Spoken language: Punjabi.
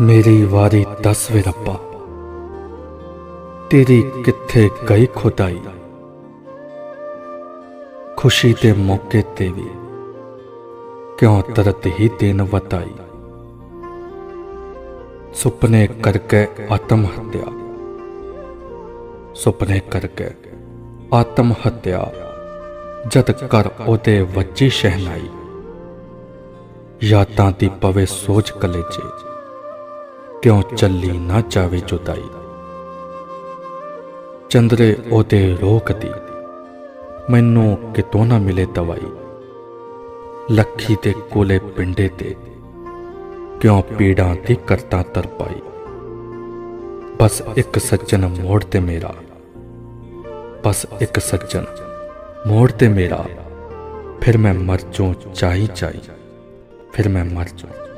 ਮੇਰੀ ਵਾਰੀ ਦੱਸ ਵੇ ਰੱਬਾ। ਤੇਰੀ ਕਿੱਥੇ ਗਈ ਖੁਦਾਈ? ਖੁਸ਼ੀ ਦੇ ਮੌਕੇ ਤੇ ਵੀ ਕਿਉਂ ਤਰਤ ਹੀ ਦਿਨ ਵਤਾਈ? ਸੁਪਨੇ ਕਰਕੇ ਆਤਮ ਹੱਤਿਆ। ਸੁਪਨੇ ਕਰਕੇ ਆਤਮ ਹੱਤਿਆ। ਜਦ ਕਰ ਉਹਦੇ ਵੱਜੀ ਸ਼ਹਿਨਾਈ। ਯਾਦਾਂ ਦੀ ਪਵੇ ਸੋਚ ਕਲੇਜੇ। ਕਿਉਂ ਚੱਲੀ ਨਾ ਜਾਵੇ ਜੁਦਾਈ? ਚੰਦਰੇ ਉਹਦੇ ਰੋਕਦੀ, ਮੈਨੂੰ ਕਿਤੋਂ ਨਾ ਮਿਲੇ ਦਵਾਈ? ਲੱਖੀ ਦੇ ਕੋਲੇ ਪਿੰਡੇ ਤੇ ਕਿਉਂ ਪੀੜਾਂ ਦੀ ਕਰਤਾ ਤਰਪਾਈ ਬਸ ਇੱਕ ਸੱਜਣ ਮੋੜ ਤੇ ਮੇਰਾ, ਬਸ ਇੱਕ ਸੱਜਣ ਮੋੜ ਤੇ ਮੇਰਾ। ਫਿਰ ਮੈਂ ਮਰ ਜਾਉਂ ਚਾਹੀ ਚਾਹੀ ਫਿਰ ਮੈਂ ਮਰ ਜਾਉਂ